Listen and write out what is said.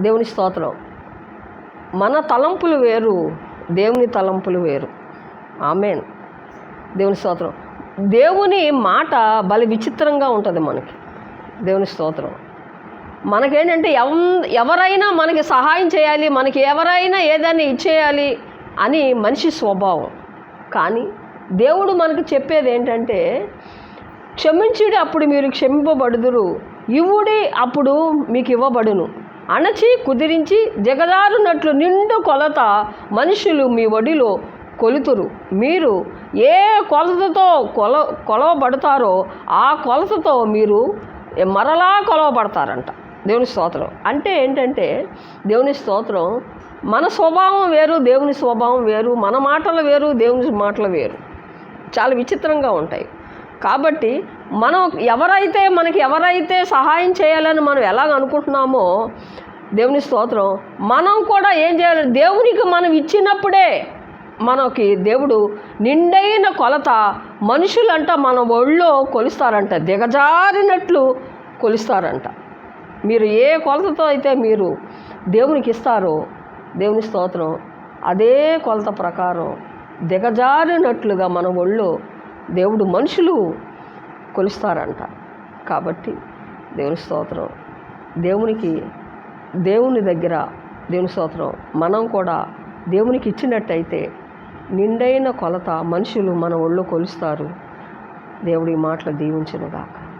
దేవుని స్తోత్రం. మన తలంపులు వేరు దేవుని తలంపులు వేరు. ఆమెన్. దేవుని స్తోత్రం. దేవుని మాట బలి విచిత్రంగా ఉంటుంది మనకి. దేవుని స్తోత్రం. మనకేంటంటే ఎవ ఎవరైనా మనకి సహాయం చేయాలి మనకి ఎవరైనా ఏదైనా ఇచ్చేయాలి అని మనిషి స్వభావం. కానీ దేవుడు మనకు చెప్పేది ఏంటంటే క్షమించుడు అప్పుడు మీరు క్షమింపబడుదురు. ఇవుడి అప్పుడు మీకు ఇవ్వబడును. అణచి కుదిరించి జగదారునట్లు నిండు కొలత మనుషులు మీ ఒడిలో కొలుతురు. మీరు ఏ కొలతతో కొల కొలవబడతారో ఆ కొలతతో మీరు మరలా కొలవబడతారంట. దేవుని స్తోత్రం. అంటే ఏంటంటే దేవుని స్తోత్రం మన స్వభావం వేరు దేవుని స్వభావం వేరు మన మాటలు వేరు దేవుని మాటలు వేరు. చాలా విచిత్రంగా ఉంటాయి. కాబట్టి మనం ఎవరైతే మనకి ఎవరైతే సహాయం చేయాలని మనం ఎలాగ అనుకుంటున్నామో దేవుని స్తోత్రం మనం కూడా ఏం చేయాలి? దేవునికి మనం ఇచ్చినప్పుడే మనకి దేవుడు నిండైన కొలత మనుషులంట మన ఒళ్ళో కొలుస్తారంట దిగజారినట్లు కొలుస్తారంట. మీరు ఏ కొలతతో అయితే మీరు దేవునికి ఇస్తారో దేవుని స్తోత్రం అదే కొలత ప్రకారం దిగజారినట్లుగా మన ఒళ్ళో దేవుడు మనుషులు కొలుస్తారంట. కాబట్టి దేవుని స్తోత్రం. దేవునికి దేవుని దగ్గర దేవుని స్తోత్రం. మనం కూడా దేవునికి ఇచ్చినట్టయితే నిండైన కొలత మనుషులు మన ఒళ్ళో కొలుస్తారు. దేవుడి మాటలు దీవించునుగాక.